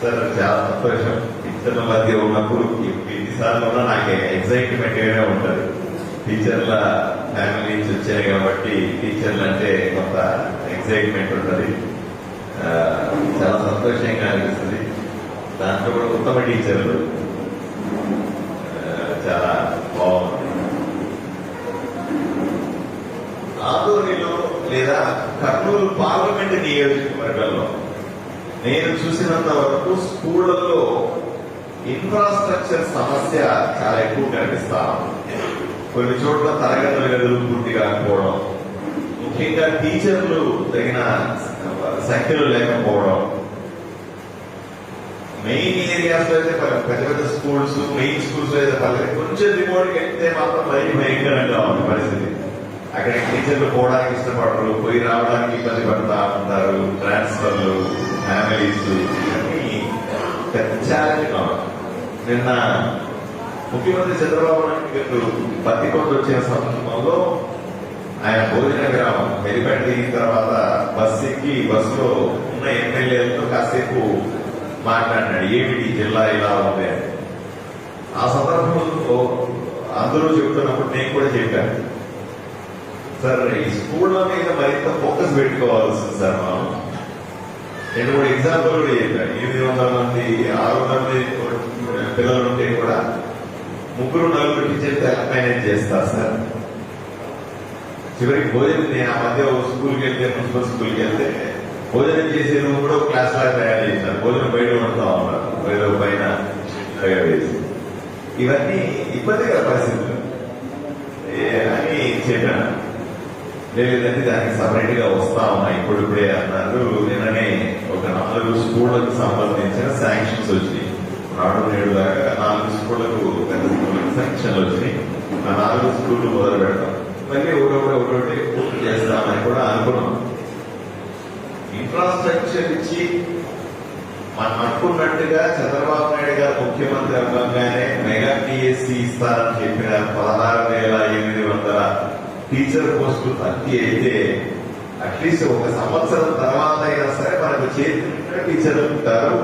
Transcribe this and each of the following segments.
Sir చాలా సంతోషం టీచర్ల మధ్య ఉన్నప్పుడు ఎన్నిసార్లు ఉన్నా నాకు ఎగ్జైట్మెంట్ ఉంటుంది. టీచర్ల ఫ్యామిలీ నుంచి వచ్చాయి కాబట్టి టీచర్లు అంటే కొంత ఎగ్జైట్మెంట్ ఉంటుంది. చాలా సంతోషంగా అనిపిస్తుంది. దాంట్లో కూడా ఉత్తమ టీచర్లు చాలా బాగుంది ఆదోనిలో లేదా కర్నూలు పార్లమెంట్ నియోజకవర్గంలో నేను చూసినంత వరకు స్కూళ్ళలో ఇన్ఫ్రాస్ట్రక్చర్ సమస్య చాలా ఎక్కువ కనిపిస్తా కొన్ని చోట్ల తరగతుల గదులు పూర్తి కాకపోవడం ముఖ్యంగా టీచర్లు తగిన సంఖ్యలు లేకపోవడం. మెయిన్ ఏరియాస్లో అయితే పెద్ద పెద్ద స్కూల్స్ మెయిన్ స్కూల్స్లో అయితే పర్లేదు. కొంచెం రిమోట్ వెళ్తే మాత్రం మరీ భయంకరంగా ఉంది పరిస్థితి. అక్కడ టీచర్లు పోవడానికి ఇష్టపడరు పోయి రావడానికి ఇబ్బంది పడతా ఉంటారు. ట్రాన్స్ఫర్లు ఫ్యామిలీస్ ఇవన్నీ పెద్ద ఛాలెంజ్ నిన్న ముఖ్యమంత్రి చంద్రబాబు నాయుడు గారు పత్తికొండ వచ్చిన సందర్భంలో ఆయన భోజన గ్రామం హెలిప్యాడ్ దిగిన తర్వాత బస్ ఎక్కి బస్సులో ఉన్న ఎమ్మెల్యేలతో కాసేపు మాట్లాడినాడు. ఏమిటి జిల్లా ఇలా ఉంది ఆ సందర్భంలో అందరూ చెప్తున్నప్పుడు నేను కూడా చెప్పాను. సార్ ఈ స్కూళ్ళ మీద మరింత ఫోకస్ పెట్టుకోవాల్సింది సార్ మనం. నేను కూడా ఎగ్జాంపుల్ కూడా చెప్పాను. ఎనిమిది వందల మంది ఆరు వందల మంది పిల్లలు ఉంటే కూడా ముగ్గురు నలుగురు టీచర్స్ ఎలా మేనేజ్ చేస్తారు సార్. చివరికి భోజనం నేను ఆ మధ్య ఓ స్కూల్కి వెళ్తే ప్రిన్సిపల్ స్కూల్కి వెళ్తే భోజనం చేసే రూమ్ కూడా క్లాస్ లాగా తయారు చేశారు. భోజనం బయట వండుతా ఉన్నారు. ఏదో పైన ఇవన్నీ ఇబ్బందికర పరిస్థితులు. ఏ అని చెప్పాను. లేదంటే దానికి సపరేట్గా వస్తా ఉన్నాయి? ఇప్పుడు ఇప్పుడే అన్నారు. నిన్ననే ఒక నాలుగు స్కూళ్ళకు సంబంధించిన శాంక్షన్స్ వచ్చినాయి. నాడు నేడు దాకా నాలుగు స్కూళ్ళకు పెద్ద స్కూళ్ళకి శాంక్షన్లు వచ్చినాయి. ఆ నాలుగు స్కూళ్ళు మొదలు పెడతాం. మళ్ళీ ఒకటి ఒకటి పూర్తి చేస్తామని కూడా అనుకున్నాం. ఇన్ఫ్రాస్ట్రక్చర్ ఇచ్చి మనం అనుకున్నట్టుగా చంద్రబాబు నాయుడు గారు ముఖ్యమంత్రి అవ్వగానే మెగా టీఎస్సీ ఇస్తారని చెప్పిన పదహారు వేల ఎనిమిది వందల టీచర్ పోస్టులు భర్తీ అయితే అట్లీస్ట్ ఒక సంవత్సరం తర్వాత అయినా సరే మనకు చేతి టీచర్లు ఉంటారు.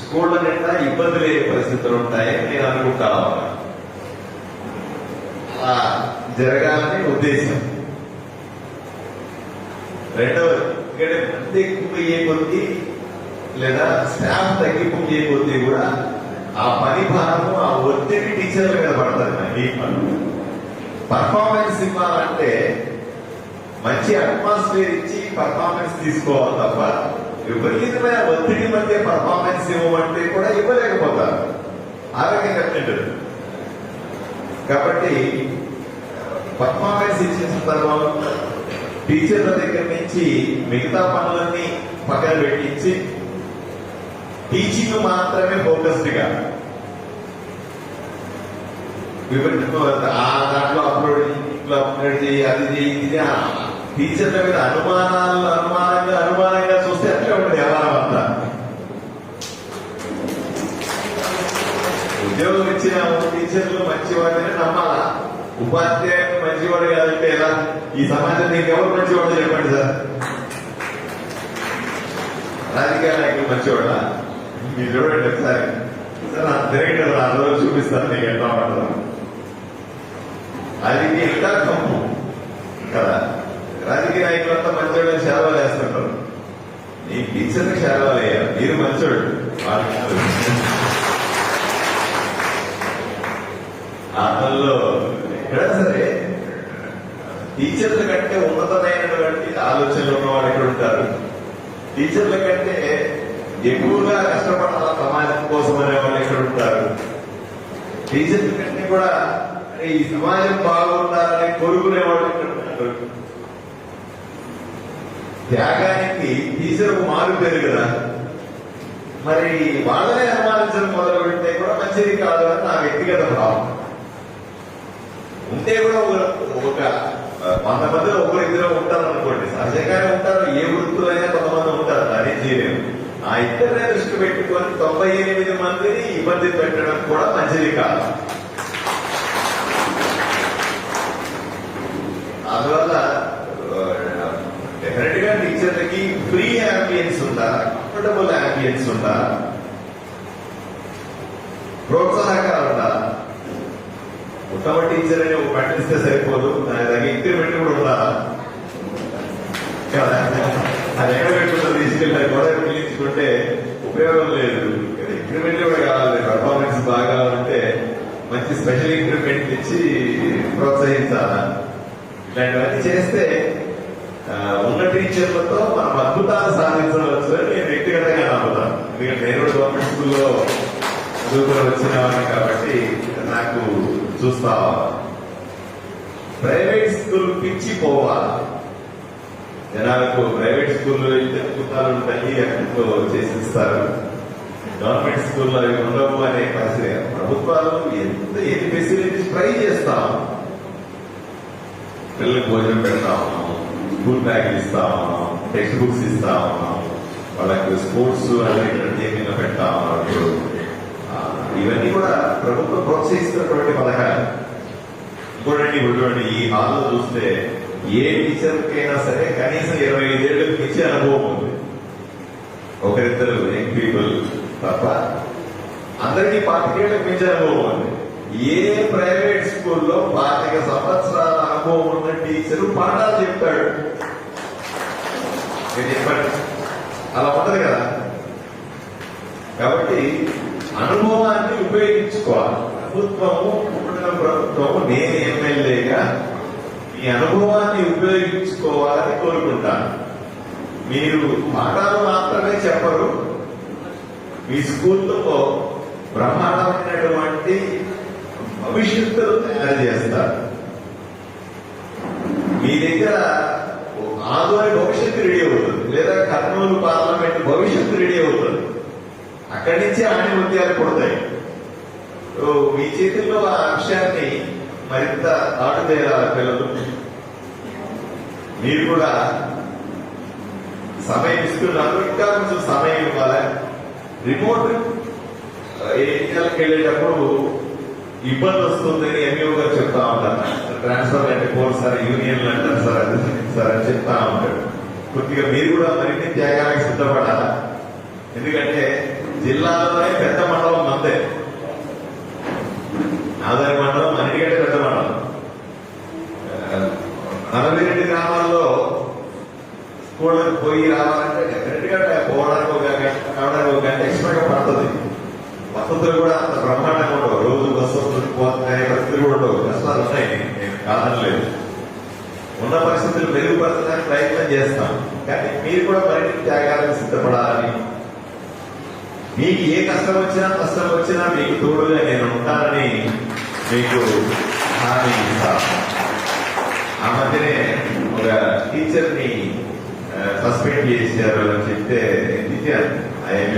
స్కూళ్ళ నిండా ఇబ్బంది లేని పరిస్థితులు ఉంటాయని నేను అనుకుంటాను. అలా జరగాలని ఉద్దేశం. రెండవది ఇక్కడ మంది ఎక్కువయ్యే కొద్దీ లేదా స్టాఫ్ తగ్గిపోయే అయ్యే కొద్దీ కూడా ఆ పని భారము ఆ ఒత్తిడి టీచర్ల మీద పడుతుంది పనులు పర్ఫార్మెన్స్ ఇవ్వాలంటే మంచి అట్మాస్ఫియర్ ఇచ్చి పర్ఫార్మెన్స్ తీసుకోవాలి తప్ప విపరీతమైన ఒత్తిడి మధ్య పర్ఫార్మెన్స్ ఇవ్వమంటే కూడా ఇవ్వలేకపోతారు. ఆరోగ్య చెప్తుంటారు. కాబట్టి పర్ఫార్మెన్స్ ఇచ్చిన సందర్భంలో టీచర్ల దగ్గర నుంచి మిగతా పనులన్నీ పక్కన పెట్టించి టీచింగ్ మాత్రమే ఫోకస్డ్గా గా ఆ దాంట్లో అప్లోడ్ చేయి, ఇంట్లో అప్లోడ్ చేయి అది చేయి ఇది టీచర్ల మీద అనుమానాలు అనుమానంగా అనుమానంగా చూస్తే అట్లే ఉంటుంది వ్యవహారం అంతా. ఉద్యోగం ఇచ్చిన టీచర్లు మంచివాడిని నమ్మాలా? ఉపాధ్యాయుడు మంచివాడు కాదంటే ఎలా? ఈ సమాజం నీకు ఎవరు మంచివాడు చెప్పండి సార్? రాజకీయ నాయకులు మంచివాడా? మీరు చూడండి ఒకసారి. సార్ నా తిరగడం నా రోజు చూపిస్తాను నీకు ఎట్లా ఉంటారు అది ఇంకా కమ్ము కదా? రాజకీయ నాయకులంతా మంచివాళ్ళని సేవలు వేస్తుంటారు నీ టీచర్కి సేవలు వేయాలి మీరు మంచోడు ఆటల్లో ఎక్కడ సరే టీచర్ల కంటే ఉన్నతమైనటువంటి ఆలోచనలు ఉన్నవాడు ఎక్కడ ఉంటారు. టీచర్ల కంటే ఎక్కువగా కష్టపడాల సమాజం కోసం అనే వాళ్ళు ఎక్కడ ఉంటారు. టీచర్ల కంటే కూడా అరే ఈ సమాజం బాగుండాలని కోరుకునే వాళ్ళు త్యాగానికి టీచర్ మారు పేరు కదా. మరి వాళ్ళనే అనుమానించడం మొదలు పెడితే కూడా మంచిది కాదు అని నా వ్యక్తిగత భావం. ఉంటే కూడా ఒక- ఒక వంద మందిలో ఒకరు ఇద్దరు ఉంటారు అనుకోండి సహజంగానే ఉంటారు. ఏ వృత్తులు అయినా కొంతమంది ఉంటారు. అది చేయలేము ఆ ఇద్దరినే దృష్టి పెట్టుకొని తొంభై ఎనిమిది మందిని ఇబ్బంది పెట్టడం కూడా మంచిది కాదు అందువల్ల డెఫినెట్గా టీచర్లకి ఫ్రీ అంబియన్స్ ఉందా కంఫర్టబుల్ యాంబియన్స్ ఉందా ప్రోత్సాహకాలు ఉండాలి ఉత్తమ టీచర్ అని ఒక పట్టిస్తే సరిపోదు. దాని దగ్గర ఇంక్రిమెంట్ కూడా ఉండాలా? కదా? అది ఎక్కడ పెట్టుకుంటే తీసుకెళ్ళి గొడవ పిలిచుకుంటే ఉపయోగం లేదు. ఇంక్రిమెంట్ కూడా కావాలి. పర్ఫార్మెన్స్ బాగా ఉంటే మంచి స్పెషల్ ఇంక్రిమెంట్ ఇచ్చి ప్రోత్సహించాలా? ఇలాంటివన్నీ చేస్తే ఉన్న టీచర్లతో మనం అద్భుతాలు సాధించవచ్చు నేను వ్యక్తిగతంగా నమ్ముతాను. ఎందుకంటే నేను గవర్నమెంట్ స్కూల్లో చదువుకుని వచ్చిన కాబట్టి నాకు చూస్తా ప్రైవేట్ స్కూల్ పిచ్చి పోవాలి జనాలకు ప్రైవేట్ స్కూల్లో అయితే అద్భుతాలు ఉంటాయి అక్కడితో చేసిస్తారు. గవర్నమెంట్ స్కూల్లో అవి ఉండవు అనే పరిస్థితి. ప్రభుత్వాలు ఎంత ఏది ఫెసిలిటీస్ ట్రై చేస్తాం పిల్లలకు భోజనం పెడతా ఉన్నాము. స్కూల్ బ్యాగులు ఇస్తా ఉన్నాం టెక్స్ట్ బుక్స్ ఇస్తా ఉన్నాం వాళ్ళకి స్పోర్ట్స్ అనేది ప్రత్యేకంగా పెడతా ఉన్నారు ఇవన్నీ కూడా ప్రభుత్వం ప్రోత్సహిస్తున్నటువంటి పథకాలు. ఇంకోటి ఇప్పుడు ఈ హాల్లో చూస్తే ఏ టీచర్కైనా సరే కనీసం ఇరవై ఐదేళ్ళకు మించి అనుభవం ఉంది. ఒకరిద్దరు యంగ్ పీపుల్ తప్ప అందరికీ పాతికేళ్ళకు మించి అనుభవం ఉంది. ఏ ప్రైవేట్ స్కూల్లో పాతిక సంవత్సరాల అనుభవం ఉన్న చెరువు పాఠాలు చెప్తాడు. చెప్పండి అలా ఉండదు కదా? కాబట్టి అనుభవాన్ని ఉపయోగించుకోవాలి. ప్రభుత్వము పుట్టిన ప్రభుత్వము నేను ఎమ్మెల్యేగా ఈ అనుభవాన్ని ఉపయోగించుకోవాలని కోరుకుంటాను. మీరు పాఠాలు మాత్రమే చెప్పరు. మీ స్కూల్లో బ్రహ్మాండమైనటువంటి భవిష్యత్తులు తయారు చేస్తారు. ఇక్కడ దగ్గర భవిష్యత్తు రెడీ అవుతుంది. లేదా కర్నూలు పార్లమెంట్ భవిష్యత్తు రెడీ అవుతుంది. అక్కడి నుంచి ఆణిముత్యాలు పుడతాయి. మీ చేతుల్లో ఆ అంశాన్ని మరింత దాటు పిల్లలు? మీరు కూడా సమయం ఇస్తున్నారు. ఇంకా కొంచెం సమయం ఇవ్వాలి? రిమోట్ ఏరియాలకు వెళ్ళేటప్పుడు ఇబ్బంది వస్తుందని ఎంఈఓ గారు చెప్తా ఉంటారు. ట్రాన్స్ఫర్ అంటే కోర్స్ సార్ యూనియన్లు అంటారు సార్ అది సార్ అని చెప్తా ఉంటాడు. కొద్దిగా మీరు కూడా మరిన్ని త్యాగానికి సిద్ధపడాలా? ఎందుకంటే జిల్లాలోనే పెద్ద మండలం మందే ఆదాయ మండలం అన్నిటికంటే పెద్ద మండలం నలభై గ్రామాల్లో స్కూళ్ళకి పోయి రావాలంటే డెఫినెట్గా పోవడానికి ఒక గంట రావడానికి ఒక గంట ఎక్స్ట్రాగా పడుతుంది వసతులు కూడా అంత బ్రహ్మాండంగా ఉండవు రోజు బస్సు వస్తుంది పోతున్నాయి పరిస్థితులు కూడా ఉండవు కష్టాలు ఉన్నాయి నేను కాదనలేదు. ఉన్న పరిస్థితులు మెరుగుపరచడానికి ప్రయత్నం చేస్తాం. కానీ మీరు కూడా మరిన్ని త్యాగాలకు సిద్ధపడాలని. మీకు ఏ కష్టం వచ్చినా కష్టం వచ్చినా మీకు తోడుగా నేను ఉంటానని మీకు హామీ ఇస్తాను ఆ మధ్యనే ఒక టీచర్ని సస్పెండ్ చేశారు అని చెప్తే టీచర్ ఆయన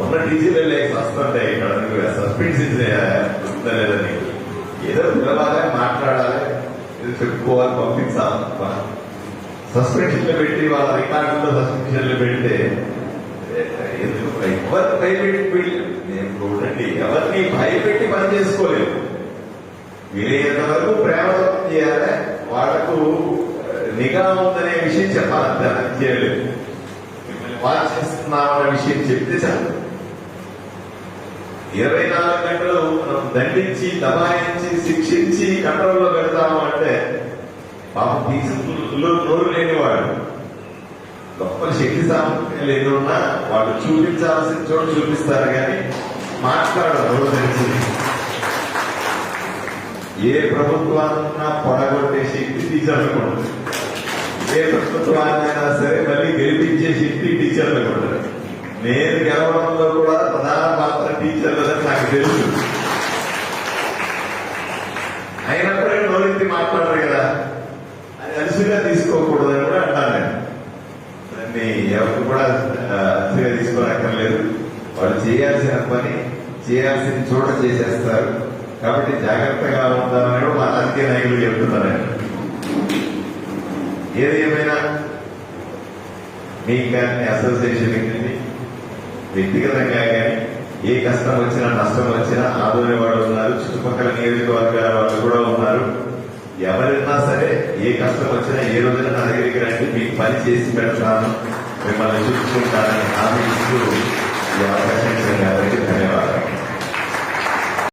ఉన్న టీచర్లే సస్పెండ్ ఇక్కడ. సస్పెండ్ చేసేదని ఏదో పిల్లలాగా మాట్లాడాలి ఏదో చెప్పుకోవాలి పంపించాలి. సస్పెన్షన్లు పెట్టి వాళ్ళ రికార్డులో సస్పెన్షన్లు పెడితే ఎందుకు? ఎవరు భయపెట్టి నేను చూడండి ఎవరిని భయపెట్టి పని చేసుకోలేదు. వీలైనంత వరకు ప్రేమ చేయాలి. వాళ్ళకు నిఘా ఉందనే విషయం చెప్పాలి చేయలేదు. మిమ్మల్ని వాచ్ చేస్తున్నామన్న విషయం చెప్తే చాలు. ఇరవై నాలుగు గంటలు దండించి దబాయించి శిక్షించి కంట్రోల్లో పెడతాము అంటే పాపం తీసుకులు నోరు లేనివాడు. గొప్ప శక్తి సామర్థ్యాలు ఎన్ని ఉన్నా వాళ్ళు చూపించాల్సిన చోట చూపిస్తారు కానీ మాట్లాడరు నోరు తెలిసి ఏ ప్రభుత్వాన్నైనా పొడగొట్టే శక్తి టీచర్లకు ఉంటుంది. ఏ ప్రభుత్వాన్నైనా సరే మళ్ళీ గెలిపించే శక్తి టీచర్లకు ఉంటుంది. నేను గెలవడంలో కూడా ప్రధాన పాత్ర టీచర్లని నాకు తెలుసు అయినప్పుడే నోరెత్తి మాట్లాడరు కదా అది అలసిగా తీసుకోకూడదని కూడా అంటాను నేను దాన్ని ఎవరు కూడా అతిగా తీసుకోనక్కర్లేదు. వాళ్ళు చేయాల్సిన పని చేయాల్సిన చోట చేసేస్తారు. కాబట్టి జాగ్రత్తగా ఉంటారని కూడా మా రాజకీయ నాయకులు చెప్తున్నారు. ఏది ఏమైనా మీకు కానీ అసోసియేషన్ కానీ వ్యక్తిగతంగా కానీ ఏ కష్టం వచ్చినా నష్టం వచ్చినా ఆదోని వాళ్ళు ఉన్నారు. చుట్టుపక్కల నియోజకవర్గాల వాళ్ళు కూడా ఉన్నారు. ఎవరైనా సరే ఏ కష్టం వచ్చినా ఏ రోజున నా దగ్గరికి రండి. మీకు పని చేసి పెడతాను. me parece que cada año y ahora se